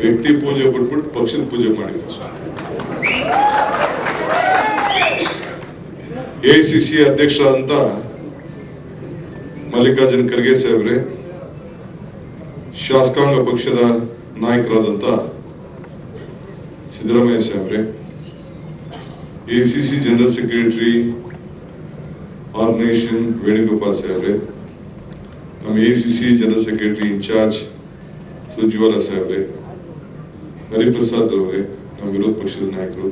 ವ್ಯಕ್ತಿ ಪೂಜೆ ಬಿಟ್ಬಿಟ್ಟು ಪಕ್ಷದ ಪೂಜೆ ಮಾಡಿದ್ರು. ಎಸಿಸಿ ಅಧ್ಯಕ್ಷ ಅಂತ ಮಲ್ಲಿಕಾರ್ಜುನ್ ಖರ್ಗೆ ಸಾಹೇಬ್ರೆ, ಶಾಸಕಾಂಗ ಪಕ್ಷದ ನಾಯಕರಾದಂತ ಸಿದ್ದರಾಮಯ್ಯ ಸಾಹೇಬ್ರೆ AICC general secretary organisation Venugopal ಸಾಹೇಬ್ರೆ, ನಮ್ಮ AICC general secretary incharge Surjewala ಸಾಹೇಬ್ರೆ. ಹರಿಪ್ರಸಾದ್ ಅವರೇ, ನಮ್ಮ ವಿರೋಧ ಪಕ್ಷದ ನಾಯಕರು,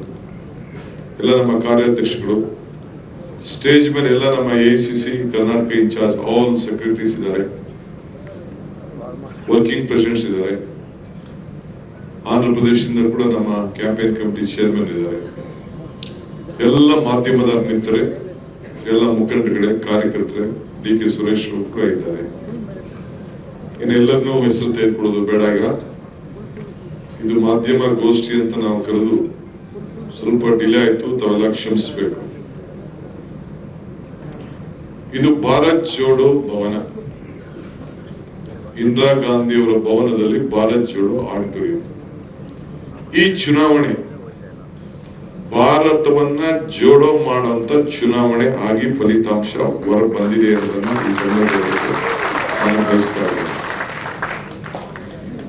ಎಲ್ಲ ನಮ್ಮ ಕಾರ್ಯಾಧ್ಯಕ್ಷಗಳು ಸ್ಟೇಜ್ ಮೇಲೆ ಎಲ್ಲ ನಮ್ಮ ACC Karnataka incharge all secretaries ಇದ್ದಾರೆ ವರ್ಕಿಂಗ್ ಪ್ರೆಸಿಡೆಂಟ್ಸ್ ಇದ್ದಾರೆ ಆಂಧ್ರ ಪ್ರದೇಶದಿಂದ ಕೂಡ ನಮ್ಮ ಕ್ಯಾಂಪೇನ್ ಕಮಿಟಿ ಚೇರ್ಮನ್ ಇದ್ದಾರೆ. ಎಲ್ಲ ಮಾಧ್ಯಮದ ಮಿತ್ರರೇ, ಎಲ್ಲ ಮುಖಂಡರುಗಳೇ, ಕಾರ್ಯಕರ್ತರೆ, ಡಿ ಕೆ ಸುರೇಶ್ ಕೂಡ ಇದ್ದಾರೆ. ಇನ್ನೆಲ್ಲರನ್ನೂ ಹೆಸರು ತೆಗೆದುಕೊಳ್ಳೋದು ಬೇಡ ಈಗ. ಇದು ಮಾಧ್ಯಮ ಗೋಷ್ಠಿ ಅಂತ ನಾವು ಕರೆದು ಸ್ವಲ್ಪ ಡಿಲೇ ಆಯ್ತು, ತಾವೆಲ್ಲ ಕ್ಷಮಿಸಬೇಕು. ಇದು ಭಾರತ್ ಜೋಡೋ ಭವನ. ಇಂದಿರಾ ಗಾಂಧಿಯವರ ಭವನದಲ್ಲಿ ಭಾರತ್ ಜೋಡೋ ಆಡಿಟೋರಿಯಂ. ಈ ಚುನಾವಣೆ ಭಾರತವನ್ನ ಜೋಡೋ ಮಾಡುವಂತ ಚುನಾವಣೆ ಆಗಿ ಫಲಿತಾಂಶ ಹೊರ ಬಂದಿದೆ ಅನ್ನೋದನ್ನ ಈ ಸಂದರ್ಭದಲ್ಲಿ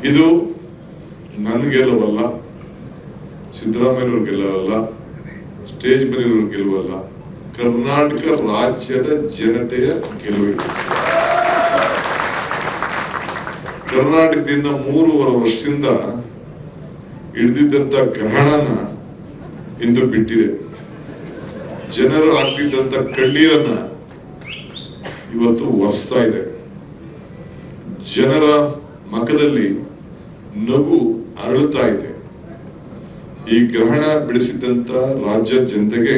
ಇದು ನನ್ನ ಗೆಲುವಲ್ಲ ಸಿದ್ದರಾಮಯ್ಯವ್ರ ಗೆಲುವಲ್ಲ ಸ್ಟೇಜ್ ಮೇಲಿರೋರ ಗೆಲುವಲ್ಲ, ಕರ್ನಾಟಕ ರಾಜ್ಯದ ಜನತೆಯ ಗೆಲುವಿದೆ. ಕರ್ನಾಟಕದಿಂದ ಮೂರುವರೆ ವರ್ಷದಿಂದ ಹಿಡಿದಿದ್ದಂತ ಗ್ರಹಣನ ಇಂದು ಬಿಟ್ಟಿದೆ. ಜನರು ಆಗ್ತಿದ್ದಂತ ಕಣ್ಣೀರನ್ನ ಇವತ್ತು ಒರೆಸ್ತಾ ಇದೆ. ಜನರ ಮಖದಲ್ಲಿ ನಗು ಅರಳುತ್ತಾ ಇದೆ. ಈ ಗ್ರಹಣ ಬಿಡಿಸಿದಂತ ರಾಜ್ಯ ಜನತೆಗೆ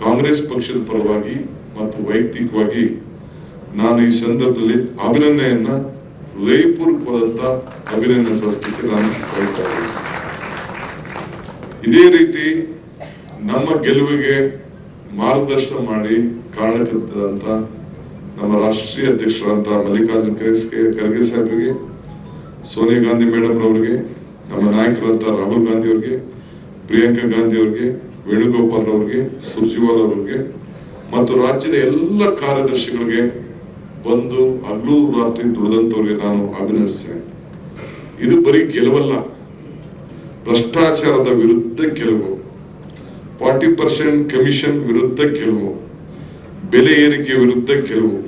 ಕಾಂಗ್ರೆಸ್ ಪಕ್ಷದ ಪರವಾಗಿ ಮತ್ತು ವೈಯಕ್ತಿಕವಾಗಿ ನಾನು ಈ ಸಂದರ್ಭದಲ್ಲಿ ಅಭಿನಂದನೆಯನ್ನ ಲಯಪೂರ್ವಕವಾದಂತ ಅಭಿನಂದನೆ ಸಲ್ಲಿಸಲಿಕ್ಕೆ ನಾನು ಹೇಳ್ತಾ ಇದೇ ರೀತಿ ನಮ್ಮ ಗೆಲುವಿಗೆ ಮಾರ್ಗದರ್ಶನ ಮಾಡಿ ಕಾರಣಕರ್ತದಂತ ನಮ್ಮ ರಾಷ್ಟ್ರೀಯ ಅಧ್ಯಕ್ಷರಾದಂತಹ ಮಲ್ಲಿಕಾರ್ಜುನ್ ಖರ್ಗೆ ಸಾಹೇಬರಿಗೆ ಸೋನಿಯಾ ಗಾಂಧಿ ಮೇಡಮ್ ರವರಿಗೆ, ನಮ್ಮ ನಾಯಕರಂತ ರಾಹುಲ್ ಗಾಂಧಿ ಅವರಿಗೆ, ಪ್ರಿಯಾಂಕಾ ಗಾಂಧಿ ಅವರಿಗೆ, ವೇಣುಗೋಪಾಲ್ ಅವರಿಗೆ ಸುರ್ಜಿವಾಲ್ ಅವರಿಗೆ ಮತ್ತು ರಾಜ್ಯದ ಎಲ್ಲ ಕಾರ್ಯದರ್ಶಿಗಳಿಗೆ ಬಂದು ಹಗಲು ರಾತ್ರಿ ದುಡಿದಂತವರಿಗೆ ನಾನು ಅಭಿನಂದಿಸ್ತೇನೆ. ಇದು ಬರೀ ಗೆಲುವಲ್ಲ. ಭ್ರಷ್ಟಾಚಾರದ ವಿರುದ್ಧ ಗೆಲುವು, ಫಾರ್ಟಿ ಪರ್ಸೆಂಟ್ ಕಮಿಷನ್ ವಿರುದ್ಧ ಗೆಲುವು, ಬೆಲೆ ಏರಿಕೆ ವಿರುದ್ಧ ಗೆಲುವು,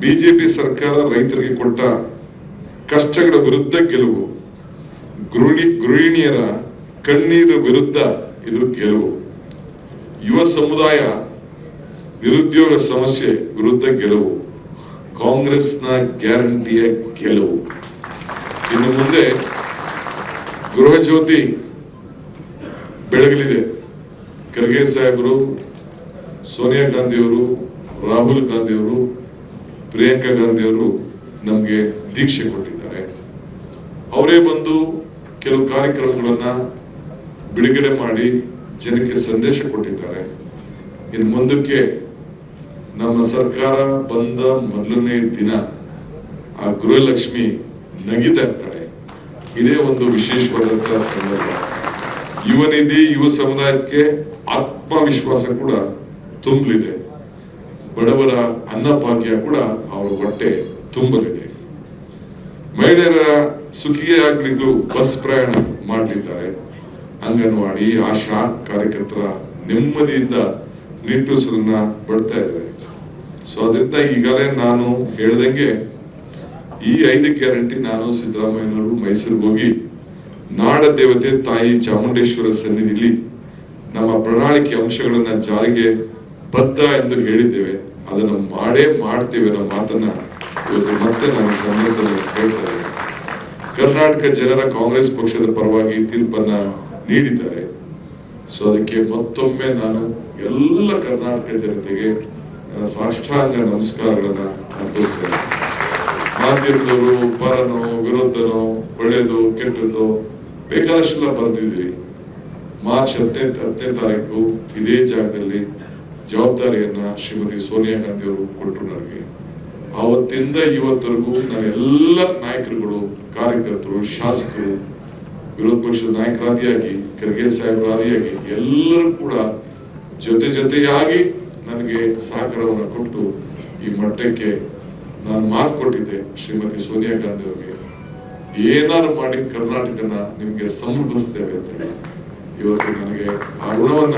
ಬಿಜೆಪಿ ಸರ್ಕಾರ ರೈತರಿಗೆ ಕೊಟ್ಟ ಕಷ್ಟಗಳ ವಿರುದ್ಧ ಗೆಲುವು. ಗೃಹಿಣಿ ಗೃಹಿಣಿಯರ ಕಣ್ಣೀರು ವಿರುದ್ಧ ಇದು ಗೆಲುವು. ಯುವ ಸಮುದಾಯ ನಿರುದ್ಯೋಗ ಸಮಸ್ಯೆ ವಿರುದ್ಧ ಗೆಲುವು. ಕಾಂಗ್ರೆಸ್ನ ಗ್ಯಾರಂಟಿಯ ಗೆಲುವು. ಇನ್ನು ಮುಂದೆ ಗೃಹ ಜ್ಯೋತಿ ಬೆಳಗಲಿದೆ. ಖರ್ಗೆ ಸಾಹೇಬರು, ಸೋನಿಯಾ ಗಾಂಧಿಯವರು, ರಾಹುಲ್ ಗಾಂಧಿಯವರು, ಪ್ರಿಯಾಂಕಾ ಗಾಂಧಿಯವರು ನಮಗೆ ದೀಕ್ಷೆ ಕೊಟ್ಟಿದ್ದಾರೆ. ಅವರೇ ಬಂದು ಕೆಲವು ಕಾರ್ಯಕ್ರಮಗಳನ್ನ ಬಿಡುಗಡೆ ಮಾಡಿ ಜನಕ್ಕೆ ಸಂದೇಶ ಕೊಟ್ಟಿದ್ದಾರೆ. ಇನ್ನು ಮುಂದಕ್ಕೆ ನಮ್ಮ ಸರ್ಕಾರ ಬಂದ ಮೊದಲನೇ ದಿನ ಆ ಗೃಹಲಕ್ಷ್ಮಿ ನಗಿತಾ ಇರ್ತಾಳೆ. ಇದೇ ಒಂದು ವಿಶೇಷವಾದಂತಹ ಸಂದರ್ಭ. ಯುವ ನಿಧಿ, ಯುವ ಸಮುದಾಯಕ್ಕೆ ಆತ್ಮವಿಶ್ವಾಸ ಕೂಡ ತುಂಬಲಿದೆ. ಬಡವರ ಅನ್ನಭಾಗ್ಯ ಕೂಡ ಅವರ ಹೊಟ್ಟೆ ತುಂಬಲಿದೆ. ಮಹಿಳೆಯರ ಸುಖಿಯಾಗ್ಲಿಗೂ ಬಸ್ ಪ್ರಯಾಣ ಮಾಡಲಿದ್ದಾರೆ. ಅಂಗನವಾಡಿ, ಆಶಾ ಕಾರ್ಯಕರ್ತರ ನೆಮ್ಮದಿಯಿಂದ ನಿಟ್ಟುಸಿರನ್ನ ಪಡ್ತಾ ಇದ್ದಾರೆ. ಸೊ ಅದರಿಂದ ಈಗಲೇ ನಾನು ಹೇಳ್ದಂಗೆ, ಈ ಐದು ಗ್ಯಾರಂಟಿ ನಾನು ಸಿದ್ದರಾಮಯ್ಯನವರು ಮೈಸೂರಿಗೆ ಹೋಗಿ, ನಾಡ ದೇವತೆ ತಾಯಿ ಚಾಮುಂಡೇಶ್ವರ ಸನ್ನಿಧಿಯಲ್ಲಿ ನಮ್ಮ ಪ್ರಣಾಳಿಕೆ ಅಂಶಗಳನ್ನ ಜಾರಿಗೆ ಬದ್ಧ ಎಂದು ಹೇಳಿದ್ದೇವೆ. ಅದನ್ನು ಮಾಡೇ ಮಾಡ್ತೇವೆ ಅನ್ನೋ ಮಾತನ್ನ ಮತ್ತೆ ನಾನು ಈ ಸಂದರ್ಭದಲ್ಲಿ ಹೇಳ್ತಾ ಇದ್ದೇನೆ ಕರ್ನಾಟಕ ಜನರ ಕಾಂಗ್ರೆಸ್ ಪಕ್ಷದ ಪರವಾಗಿ ತೀರ್ಪನ್ನ ನೀಡಿದ್ದಾರೆ. ಸೊ ಅದಕ್ಕೆ ಮತ್ತೊಮ್ಮೆ ನಾನು ಎಲ್ಲ ಕರ್ನಾಟಕ ಜನತೆಗೆ ನನ್ನ ಸಾಷ್ಟಾಂಗ ನಮಸ್ಕಾರಗಳನ್ನ ಅರ್ಪಿಸ್ತೇನೆ. ಮಾಧ್ಯಮದವರು ಪರನೋ ವಿರೋಧನೋ, ಒಳ್ಳೆಯದು, ಕೆಟ್ಟದ್ದು, ಬೇಕಾದಷ್ಟೆಲ್ಲ ಬರೆದಿದ್ವಿ ಮಾರ್ಚ್ ಹತ್ತನೇ ಹತ್ತನೇ ತಾರೀಕು ಇದೇ ಜಾಗದಲ್ಲಿ ಜವಾಬ್ದಾರಿಯನ್ನ ಶ್ರೀಮತಿ ಸೋನಿಯಾ ಗಾಂಧಿ ಅವರು ಕೊಟ್ಟರು ನನಗೆ. ಆವತ್ತಿಂದ ಇವತ್ತರೆಗೂ ನಾವೆಲ್ಲ ನಾಯಕರುಗಳು, ಕಾರ್ಯಕರ್ತರು, ಶಾಸಕರು, ವಿರೋಧ ಪಕ್ಷದ ನಾಯಕರಾದಿಯಾಗಿ, ಖರ್ಗೆ ಸಾಹೇಬರಾದಿಯಾಗಿ, ಎಲ್ಲರೂ ಕೂಡ ಜೊತೆ ಜೊತೆಯಾಗಿ ನನಗೆ ಸಹಕಾರವನ್ನು ಕೊಟ್ಟು ಈ ಮಟ್ಟಕ್ಕೆ ನಾನು ಮಾತು ಕೊಟ್ಟಿದ್ದೆ ಶ್ರೀಮತಿ ಸೋನಿಯಾ ಗಾಂಧಿ ಅವರಿಗೆ. ಏನಾರು ಮಾಡಿ ಕರ್ನಾಟಕನ ನಿಮಗೆ ಸಮೃದ್ಧಿಸ್ತೇವೆ ಅಂತ ಇವತ್ತು ನನಗೆ ಆ ಋಣವನ್ನ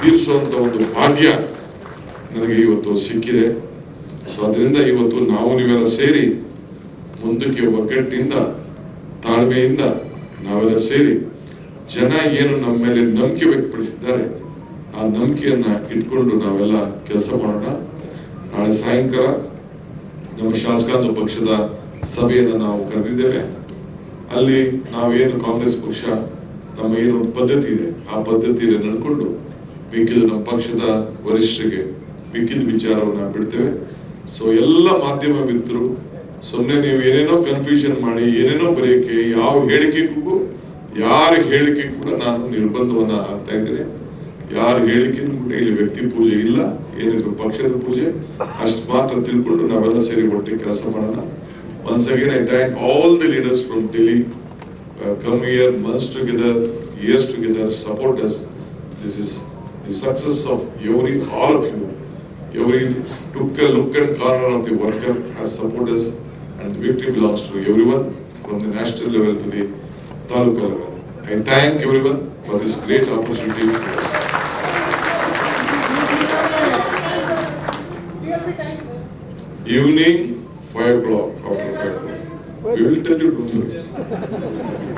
ತೀರಿಸುವಂತ ಒಂದು ಭಾಗ್ಯ ನನಗೆ ಇವತ್ತು ಸಿಕ್ಕಿದೆ. ಸೊ ಅದರಿಂದ ಇವತ್ತು ನಾವು ನೀವೆಲ್ಲ ಸೇರಿ ಮುಂದಕ್ಕೆ ಒಗ್ಗಟ್ಟಿನಿಂದ ತಾಳ್ಮೆಯಿಂದ ನಾವೆಲ್ಲ ಸೇರಿ ಜನ ಏನು ನಮ್ಮ ಮೇಲೆ ನಂಬಿಕೆ ವ್ಯಕ್ತಪಡಿಸಿದ್ದಾರೆ, ಆ ನಂಬಿಕೆಯನ್ನ ಇಟ್ಕೊಂಡು ನಾವೆಲ್ಲ ಕೆಲಸ ಮಾಡೋಣ. ನಾಳೆ ಸಾಯಂಕಾಲ ನಮ್ಮ ಶಾಸಕಾಂಗ ಪಕ್ಷದ ಸಭೆಯನ್ನು ನಾವು ಕರೆದಿದ್ದೇವೆ. ಅಲ್ಲಿ ನಾವೇನು ಕಾಂಗ್ರೆಸ್ ಪಕ್ಷ ನಮ್ಮ ಏನು ಪದ್ಧತಿ ಇದೆ, ಆ ಪದ್ಧತಿಯಲ್ಲಿ ನಡ್ಕೊಂಡು ಮಿಕ್ಕಿದ ನಮ್ಮ ಪಕ್ಷದ ವರಿಷ್ಠರಿಗೆ ಮಿಕ್ಕಿದ ವಿಚಾರವನ್ನು ಬಿಡ್ತೇವೆ. ಸೊ ಎಲ್ಲ ಮಾಧ್ಯಮ ಮಿತ್ರರು ಸುಮ್ಮನೆ ನೀವು ಏನೇನೋ ಕನ್ಫ್ಯೂಷನ್ ಮಾಡಿ, ಏನೇನೋ ಬರೆಯಕ್ಕೆ ಯಾವ ಹೇಳಿಕೆಗೂ ಯಾರ ಹೇಳಿಕೆ ಕೂಡ ನಾನು ನಿರ್ಬಂಧವನ್ನ ಹಾಕ್ತಾ ಇದ್ದೇನೆ. ಯಾರ ಹೇಳಿಕೆನೂ ಕೂಡ ಇಲ್ಲಿ ವ್ಯಕ್ತಿ ಪೂಜೆ ಇಲ್ಲ, ಏನಿದ್ರು ಪಕ್ಷದ ಪೂಜೆ. ಅಷ್ಟು ಮಾತ್ರ ತಿಳ್ಕೊಂಡು ನಾವೆಲ್ಲ ಸೇರಿ ಒಟ್ಟಿಗೆ ಕೆಲಸ ಮಾಡೋಣ. Once again I thank all the leaders from Delhi come here months together years together support us this is the success of your all of you every took a look and corner of the worker has supporters and the victory belongs to everyone from the national level to the taluka level. I thank everyone for this great opportunity. Evening, 5 o'clock, after 5 o'clock. We will tell you tomorrow.